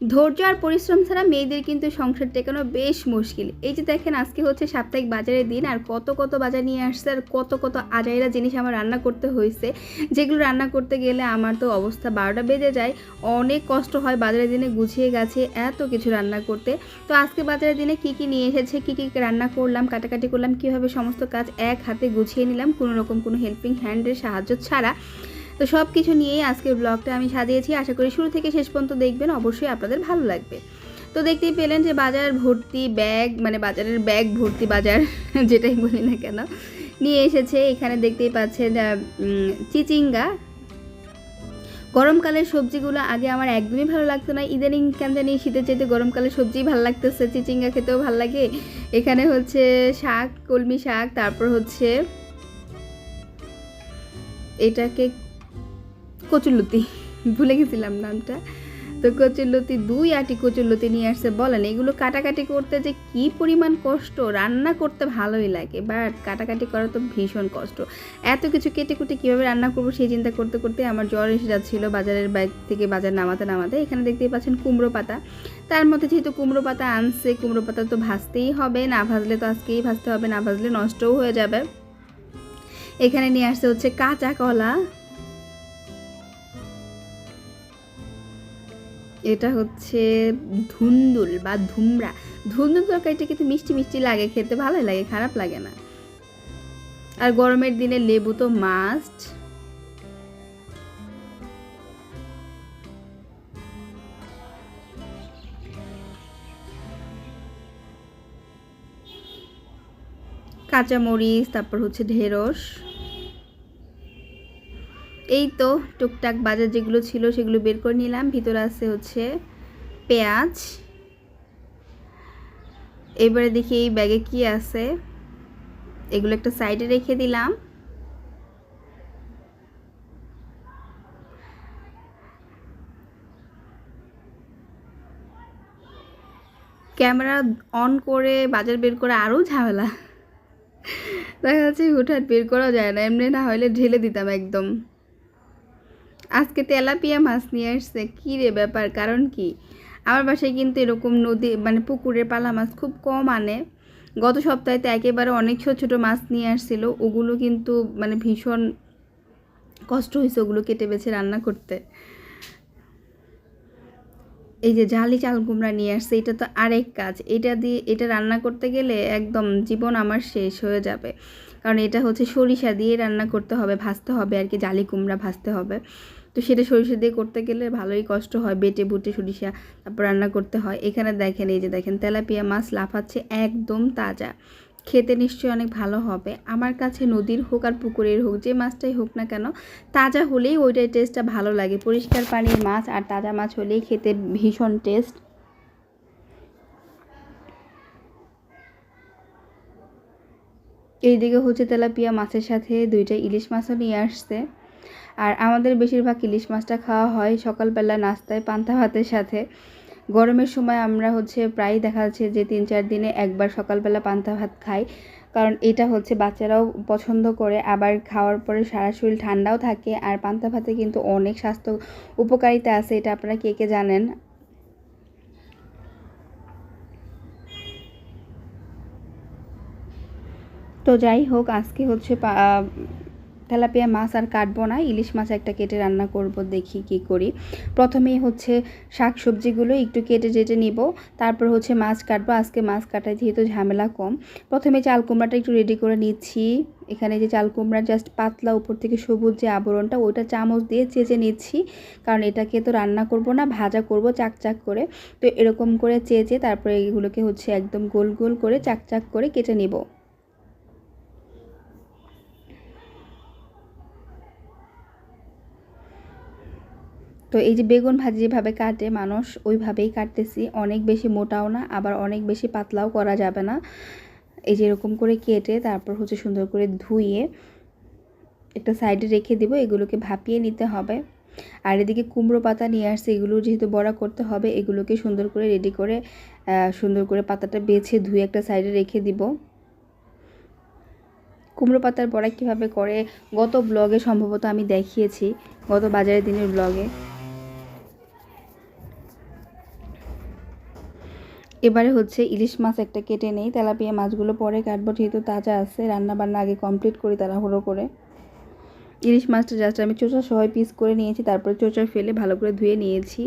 ধৈর্য আর পরিশ্রম ছাড়া মেয়েদের কিন্তু সংসার টেকানো বেশ মুশকিল। এই যে দেখেন, আজকে হচ্ছে সাপ্তাহিক বাজারের দিন, আর কত কত বাজার নিয়ে আসছে, আর কত কত আজাইরা জিনিস আমার রান্না করতে হয়েছে। যেগুলো রান্না করতে গেলে আমার তো অবস্থা বারোটা বেজে যায়, অনেক কষ্ট হয় বাজারের দিনে গুছিয়ে গেছে এত কিছু রান্না করতে। তো আজকে বাজারের দিনে কি কি নিয়ে এসেছে, কি কি রান্না করলাম, কাটাকাটি করলাম, কীভাবে সমস্ত কাজ এক হাতে গুছিয়ে নিলাম, কোনো রকম কোনো হেল্পিং হ্যান্ডের সাহায্য ছাড়া। তো সব কিছু নিয়েই আজকের ব্লগটা আমি সাজিয়েছি। আশা করি শুরু থেকে শেষ পর্যন্ত দেখবেন, অবশ্যই আপনাদের ভালো লাগবে। তো দেখতেই পেলেন যে বাজার ভর্তি ব্যাগ মানে বাজারের ব্যাগ ভর্তি বাজার, যেটাই বলি না কেন, নিয়ে এসেছে। এখানে দেখতেই পাচ্ছেন চিচিঙ্গা। গরমকালের সবজিগুলো আগে আমার একদমই ভালো লাগতো না। ইদানিং কেন জানি শীতের চাইতে গরমকালের সবজি ভালো লাগতেছে। চিচিঙ্গা খেতেও ভালো লাগে। এখানে হচ্ছে শাক, কলমি শাক, তারপর হচ্ছে এটাকে কচুরলতি, ভুলে গেছিলাম নামটা। তো কচুরলতি, দুই আটি কচুরলতি নিয়ে আসছে, বলেন, এগুলো কাটাকাটি করতে যে কি পরিমাণ কষ্ট, রান্না করতে ভালোই লাগে বাট কাটাকাটি করা তো ভীষণ কষ্ট। এত কিছু কেটে কুটে কীভাবে রান্না করব সেই চিন্তা করতে করতে আমার জ্বর এসে যাচ্ছিল বাজারের বাইক থেকে বাজার নামাতে নামাতে। এখানে দেখতেই পাচ্ছেন কুমড়ো পাতা। তার মধ্যে যেহেতু কুমড়ো পাতা আনছে, কুমড়ো পাতা তো ভাজতেই হবে, না ভাজলে তো আজকেই ভাজতে হবে, না ভাজলে নষ্টও হয়ে যাবে। এখানে নিয়ে আসছে হচ্ছে কাঁচা কলা। এটা হচ্ছে ধুন্দুল বা ধুমরা। ধুন্দুল তরকারিটা কিন্তু মিষ্টি মিষ্টি লাগে খেতে, ভালোই লাগে, খারাপ লাগে না। আর গরমের দিনে লেবু তো মাস্ট কাঁচামরিচ, তারপর হচ্ছে ঢেঁড়স। এই তো টুকটাক বাজার যেগুলো ছিল সেগুলো বের করে নিলাম। ভিতরে আছে হচ্ছে পেঁয়াজ। এবারে দেখি এই ব্যাগে কি আছে। এগুলো একটা সাইডে রেখে দিলাম। ক্যামেরা অন করে বাজার বের করে আরও ঝামেলা। দেখা যাচ্ছে হুটহাট বের করা যায় না, এমনি না হলে ঢেলে দিতাম একদম। আজকে তেলাপিয়া মাছ নিয়ে আসছে। কী রে ব্যাপার? কারণ কি? আমার বাসায় কিন্তু এরকম নদী মানে পুকুরের পালা মাছ খুব কম আনে। গত সপ্তাহে তো একেবারে অনেক ছোটো ছোটো মাছ নিয়ে আসছিল। ওগুলো কিন্তু মানে ভীষণ কষ্ট হয়েছে ওগুলো কেটে বেছে রান্না করতে। এই যে জালি চাল কুমড়া নিয়ে আসছে, এটা তো আরেক কাজ। এটা দিয়ে, এটা রান্না করতে গেলে একদম জীবন আমার শেষ হয়ে যাবে। কারণ এটা হচ্ছে সরিষা দিয়ে রান্না করতে হবে, ভাজতে হবে, আর কি জালি কুমড়া ভাজতে হবে। তো সেটা সরিষা দিয়ে করতে গেলে ভালোই কষ্ট হয়, বেটে বুটে সরিষা, তারপর রান্না করতে হয়। এখানে দেখেন, এই যে দেখেন, তেলাপিয়া মাছ লাফাচ্ছে একদম তাজা। খেতে নিশ্চয়ই অনেক ভালো হবে। আমার কাছে নদীর হোক আর পুকুরের হোক, যে মাছটাই হোক না কেন, তাজা হলেই ওইটাই টেস্টটা ভালো লাগে। পরিষ্কার পানির মাছ আর তাজা মাছ হলেই খেতে ভীষণ টেস্ট এইদিকে হচ্ছে তেলাপিয়া মাছের সাথে দুইটা ইলিশ মাছও নিয়ে আসছে। আর আমাদের বেশিরভাগ ইলিশ মাছটা খাওয়া হয় সকালবেলা নাস্তায়, পান্তা ভাতের সাথে। গরমের সময় আমরা হচ্ছে প্রায় দেখা যাচ্ছে যে তিন চার দিনে একবার সকালবেলা পান্তা ভাত খাই। কারণ এটা হচ্ছে বাচ্চারাও পছন্দ করে, আবার খাওয়ার পরে সারা শরীর ঠান্ডাও থাকে আর পান্তা ভাতে কিন্তু অনেক স্বাস্থ্য উপকারিতা আছে, এটা আপনারা কে কে জানেন? তো যাই হোক, আজকে হচ্ছে তেলাপিয়া মাছ আর কাটবো না, ইলিশ মাছ একটা কেটে রান্না করব, দেখি কি করি। প্রথমেই হচ্ছে শাক সবজিগুলো একটু কেটে কেটে নিব, তারপর হচ্ছে মাছ কাটবো। আজকে মাছ কাটায় যেহেতু ঝামেলা কম, প্রথমে চাল কুমড়াটা একটু রেডি করে নিচ্ছি। এখানে যে চাল কুমড়া জাস্ট পাতলা উপর থেকে সবুজ যে আবরণটা, ওইটা চামচ দিয়ে চেঁচে নিচ্ছি। কারণ এটাকে তো রান্না করব না, ভাজা করব চাক চাক করে। তো এরকম করে চেঁচে তারপরে এগুলোকে হচ্ছে একদম গোল গোল করে চাক চাক করে কেটে নিব। তো এই যে বেগুন ভাজি যেভাবে কাটে, মানুষ ওইভাবেই কাটতেছি। অনেক বেশি মোটাও না, আবার অনেক বেশি পাতলাও করা যাবে না। এই যে এরকম করে কেটে তারপর হচ্ছে সুন্দর করে ধুয়ে একটা সাইডে রেখে দিব, এগুলোকে ভাপিয়ে নিতে হবে। আর এদিকে কুমড়ো পাতা নিয়ে আসছে, এগুলো যেহেতু বড়া করতে হবে, এগুলোকে সুন্দর করে রেডি করে সুন্দর করে পাতাটা বেছে ধুয়ে একটা সাইডে রেখে দিব। কুমড়ো পাতার বড়া কীভাবে করে, গত ব্লগে সম্ভবত আমি দেখিয়েছি, গত বাজারের দিনের ব্লগে এবারে হচ্ছে ইলিশ মাছ একটা কেটে নেই, তেলাপিয়া মাছগুলো পরে কাটবো, যেহেতু তাজা আছে রান্না বান্না আগে কমপ্লিট করি তাড়াহুড়ো করে। ইলিশ মাছটা জাস্ট আমি চোচা সবাই পিস করে নিয়েছি, তারপরে চোচা ফেলে ভালো করে ধুয়ে নিয়েছি।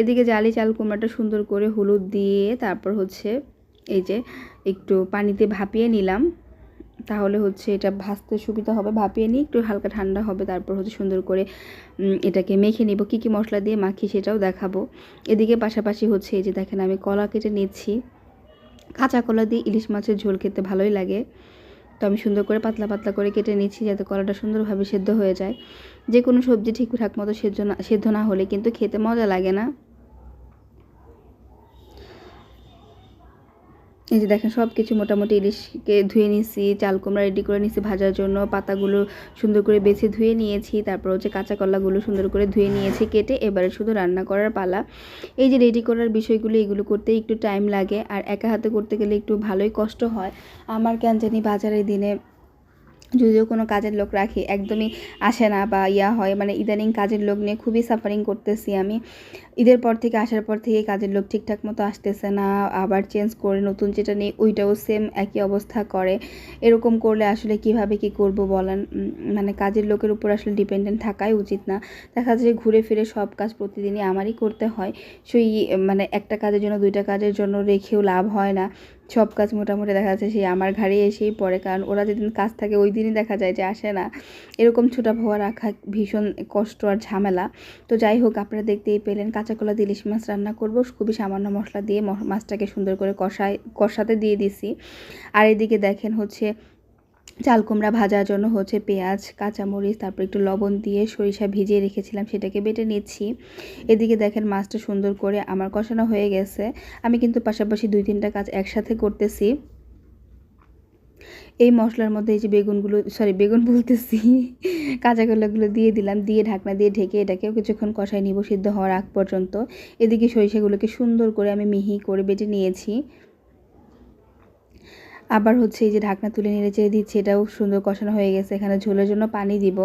এদিকে জালি চাল কুমড়াটা সুন্দর করে হলুদ দিয়ে তারপর হচ্ছে এই যে একটু পানিতে ভাপিয়ে নিলাম। তাহলে হচ্ছে এটা ভাজতে সুবিধা হবে। ভাপিয়ে নিই একটু হালকা ঠান্ডা হবে, তারপর হচ্ছে সুন্দর করে এটাকে মেখে নিব। কী কী মশলা দিয়ে মাখি সেটাও দেখাবো। এদিকে পাশাপাশি হচ্ছে এই যে দেখেন আমি কলা কেটে নিচ্ছি। কাঁচা কলা দিয়ে ইলিশ মাছের ঝোল খেতে ভালোই লাগে। তো আমি সুন্দর করে পাতলা পাতলা করে কেটে নিচ্ছি যাতে কলাটা সুন্দরভাবে সেদ্ধ হয়ে যায়। যে কোনো সবজি ঠিকঠাক মতো সেদ্ধ না সেদ্ধ না হলে কিন্তু খেতে মজা লাগে না। এই যে দেখেন সব কিছু মোটামুটি ইলিশকে ধুয়ে নিয়েছি চাল কুমড়া রেডি করে নিয়েছি ভাজার জন্য। পাতাগুলো সুন্দর করে বেছে ধুয়ে নিয়েছি, তারপর হচ্ছে কাঁচা কলাগুলো সুন্দর করে ধুয়ে নিয়েছি কেটে এবারে শুধু রান্না করার পালা। এই যে রেডি করার বিষয়গুলো, এগুলো করতে একটু টাইম লাগে, আর একা হাতে করতে গেলে একটু ভালোই কষ্ট হয়। আমার কেন জানি বাজারের দিনে যদিও কোনো কাজের লোক রাখি, একদমই আসে না বা ইয়া হয়। মানে ইদানিং কাজের লোক নিয়ে খুবই সাফারিং করতেছি আমি। ঈদের পর থেকে, আসার পর থেকে কাজের লোক ঠিকঠাক মতো আসতেছে না। আবার চেঞ্জ করে, নতুন যেটা নেই, ওইটাও সেম একই অবস্থা করে। এরকম করলে আসলে কীভাবে কি করব বলেন? মানে কাজের লোকের উপর আসলে ডিপেন্ডেন্ট থাকাই উচিত না। দেখা যায় ঘুরে ফিরে সব কাজ প্রতিদিনই আমারই করতে হয়। সেই মানে একটা কাজের জন্য, দুইটা কাজের জন্য রেখেও লাভ হয় না। সব কাজ মোটামুটি দেখা যাচ্ছে সেই আমার ঘাড়ে এসেই পড়ে। কারণ ওরা যেদিন কাজ থাকে ওই দিনই দেখা যায় যে আসে না। এরকম ছোটা ভাবা রাখা ভীষণ কষ্ট আর ঝামেলা। তো যাই হোক, আপনারা দেখতেই পেলেন কাঁচাকলা দিয়ে ইলিশ মাছ রান্না করব। খুবই সামান্য মশলা দিয়ে মাছটাকে সুন্দর করে কষায়, কষাতে দিয়ে দিছি। আর এদিকে দেখেন হচ্ছে চাল কুমড়া ভাজার জন্য হচ্ছে পেঁয়াজ, কাঁচামরিচ, তারপর একটু লবণ দিয়ে সরিষা ভিজিয়ে রেখেছিলাম, সেটাকে বেটে নিচ্ছি। এদিকে দেখেন মাছটা সুন্দর করে আমার কষানো হয়ে গেছে। আমি কিন্তু পাশাপাশি দুই তিনটা কাজ একসাথে করতেছি। এই মশলার মধ্যে এই যে বেগুনগুলো সরি বেগুন বলতেছি, কাঁচা কলাগুলো দিয়ে দিলাম, দিয়ে ঢাকনা দিয়ে ঢেকে এটাকেও কিছুক্ষণ কষায় নিব সিদ্ধ হওয়ার আগ পর্যন্ত। এদিকে সরিষাগুলোকে সুন্দর করে আমি মিহি করে বেটে নিয়েছি। আবার হচ্ছে এই যে ঢাকনা তুলে নেড়ে চেড়ে দিচ্ছি, এটাও সুন্দর কষানো হয়ে গেছে। এখানে ঝোলের জন্য পানি দিব।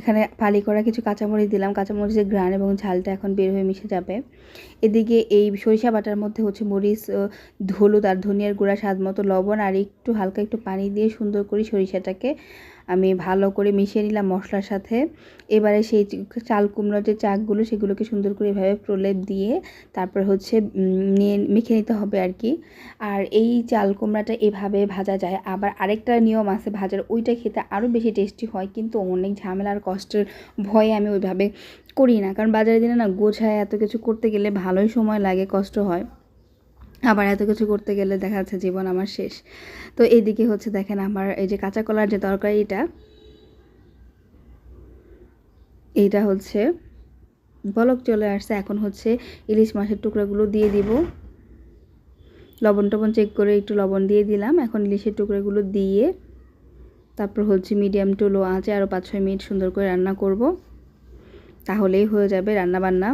এখানে ফালি করা কিছু কাঁচামরিচ দিলাম। কাঁচামরিচের গ্রান এবং ঝালটা এখন বের হয়ে মিশে যাবে। এদিকে এই সরিষা বাটার মধ্যে হচ্ছে মরিচ হলুদ আর ধনিয়ার গুঁড়া, স্বাদ মতো লবণ আর একটু হালকা একটু পানি দিয়ে সুন্দর করে সরিষাটাকে আমি ভালো করে মিশিয়ে নিলাম মশলার সাথে। এবারে সেই চাল কুমড়োর যে চাকগুলো সেগুলোকে সুন্দর করে এভাবে প্রলেপ দিয়ে তারপর হচ্ছে নিয়ে, মেখে নিতে হবে আর কি আর এই চাল কুমড়াটা এভাবে ভাজা যায়। আবার আরেকটা নিয়ম আছে ভাজার, ওইটা খেতে আরও বেশি টেস্টি হয়, কিন্তু অনেক ঝামেলা আর কষ্টের ভয়ে আমি ওইভাবে করি না। কারণ বাজারের দিনে না গোছায় এত কিছু করতে গেলে ভালোই সময় লাগে, কষ্ট হয়। আবার এত কিছু করতে গেলে দেখা যাচ্ছে জীবন আমার শেষ। তো এইদিকে হচ্ছে দেখেন আমার এই যে কাঁচা কলার যে তরকারিটা, এইটা হচ্ছে বলক চলে আসছে। এখন হচ্ছে ইলিশ মাছের টুকরাগুলো দিয়ে দিব। লবণ টবণ চেক করে একটু লবণ দিয়ে দিলাম। এখন ইলিশের টুকরাগুলো দিয়ে তারপর হচ্ছে মিডিয়াম টু লো আঁচে আরও পাঁচ ছয় মিনিট সুন্দর করে রান্না করব। তাহলেই হয়ে যাবে রান্না বান্না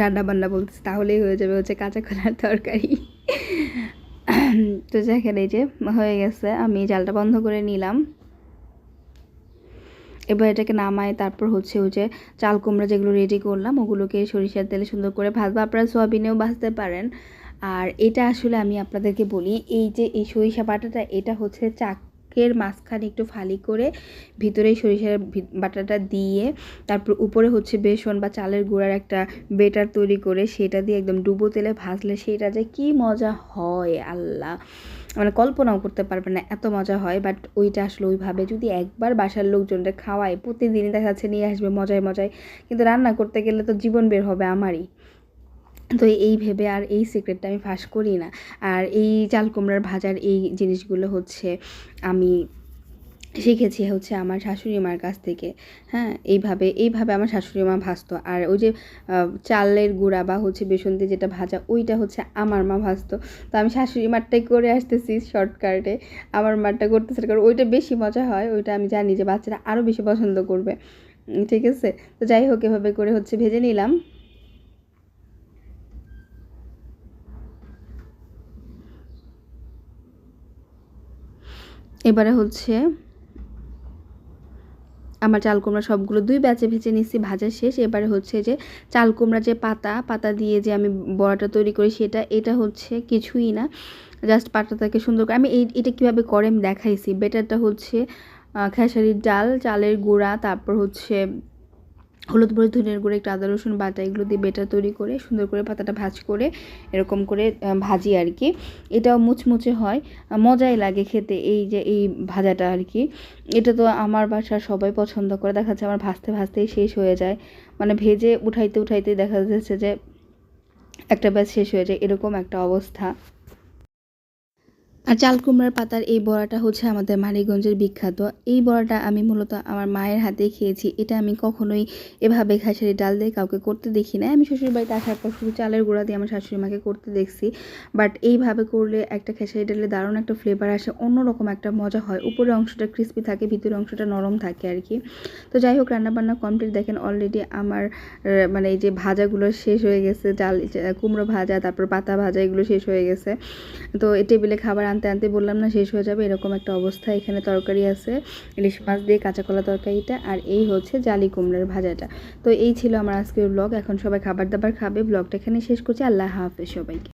রান্না বান্না বলতেছি, তাহলেই হয়ে যাবে হচ্ছে কাঁচা কলার তরকারি। তো দেখেন এই যে হয়ে গেছে, আমি জালটা বন্ধ করে নিলাম। এবার এটাকে নামায় তারপর হচ্ছে ওই যে চাল কুমড়া যেগুলো রেডি করলাম, ওগুলোকে সরিষার তেলে সুন্দর করে ভাজবো। আপনারা সোয়াবিনেও ভাজতে পারেন। আর এটা আসলে আমি আপনাদেরকে বলি, এই যে এই সরিষা বাটাটা, এটা হচ্ছে চাক এর মাঝখানে একটু ফালি করে ভিতরে সরিষার বাটাটা দিয়ে তারপর উপরে হচ্ছে বেসন বা চালের গুঁড়ার একটা বেটার তৈরি করে সেটা দিয়ে একদম ডুবো তেলে ভাজলে সেটা যে কি মজা হয় আল্লাহ। মানে কল্পনাও করতে পারবে না এত মজা হয় বাট ওইটা আসলে ওইভাবে যদি একবার বাসার লোকজনটা খাওয়ায় প্রতিদিনই দেখা যাচ্ছে নিয়ে আসবে মজায় মজায়। কিন্তু রান্না করতে গেলে তো জীবন বের হবে আমারই। তো এই ভেবে আর এই সিক্রেটটা আমি ফাঁস করি না। আর এই চাল কুমড়ার ভাজার এই জিনিসগুলো হচ্ছে আমি শিখেছি হচ্ছে আমার শাশুড়ি মার কাছ থেকে। হ্যাঁ এইভাবে এইভাবে আমার শাশুড়ি মা ভাজতো। আর ওই যে চালের গুঁড়া বা হচ্ছে বেসন দিয়ে যেটা ভাজা, ওইটা হচ্ছে আমার মা ভাজতো। তো আমি শাশুড়ি মারটাই করে আসতেছি শর্টকাটে আমার মারটা করতেছে কারণ ওইটা বেশি মজা হয়। ওইটা আমি জানি যে বাচ্চারা আরও বেশি পছন্দ করবে। ঠিক আছে? তো যাই হোক, এভাবে করে হচ্ছে ভেজে নিলাম। এবারে হচ্ছে আমার চাল কুমড়া সবগুলো দুই ব্যাচে ভেজে নিচ্ছি ভাজা শেষ। এবারে হচ্ছে যে চাল কুমড়া যে পাতা পাতা দিয়ে যে আমি বড়াটা তৈরি করি সেটা, এটা হচ্ছে কিছুই না। জাস্ট পাতাটাকে সুন্দর করে আমি এটা কীভাবে করে আমি দেখাইছি। বেটারটা হচ্ছে খেসারির ডাল, চালের গুঁড়া, তারপর হচ্ছে হলুদ, মরিচ, ধনিয়ার গুঁড়ো, একটু আদা, রসুন বাটা এগুলো দিয়ে বেটার তৈরি করে সুন্দর করে পাতাটা ভাজ করে এরকম করে ভাজি আর কি। এটাও মুচমুচে হয় মজাই লাগে খেতে এই যে এই ভাজাটা আর কি। এটা তো আমার বাসার সবাই পছন্দ করে, দেখা যাচ্ছে আমার ভাজতে ভাজতেই শেষ হয়ে যায়। মানে ভেজে উঠাইতে উঠাইতে দেখা যাচ্ছে যে একটা ব্যাচ শেষ হয়ে যায়, এরকম একটা অবস্থা। আর চাল কুমড়ার পাতার এই বড়াটা হচ্ছে আমাদের মানিকগঞ্জের বিখ্যাত। এই বড়াটা আমি মূলত আমার মায়ের হাতে খেয়েছি। এটা আমি কখনোই এভাবে খেসারি ডাল দিয়ে কাউকে করতে দেখি না আমি শ্বশুর বাড়িতে আসার পর শুধু চালের গুঁড়া দিয়ে আমার শাশুড়ি মাকে করতে দেখছি। বাট এইভাবে করলে একটা খেসারি ডালে দারুণ একটা ফ্লেভার আসে, অন্যরকম একটা মজা হয়। উপরের অংশটা ক্রিস্পি থাকে, ভিতরের অংশটা নরম থাকে আর কি। তো যাই হোক, রান্নাবান্না কমপ্লিট দেখেন অলরেডি আমার মানে এই যে ভাজাগুলো শেষ হয়ে গেছে। চাল, কুমড়ো ভাজা, তারপর পাতা ভাজা, এগুলো শেষ হয়ে গেছে। তো টেবিলে খাবার আনতে আনতে বললাম না, শেষ হয়ে যাবে, এরকম একটা অবস্থা। এখানে তরকারি আছে, ইলিশ মাছ দিয়ে কাঁচা কলা তরকারিটা, আর এই হচ্ছে জালি কুমড়ার ভাজাটা। তো এই ছিল আমার আজকের ব্লগ এখন সবাই খাবার দাবার খাবে। ব্লগটা এখানে শেষ করছি। আল্লাহ হাফেজ সবাইকে।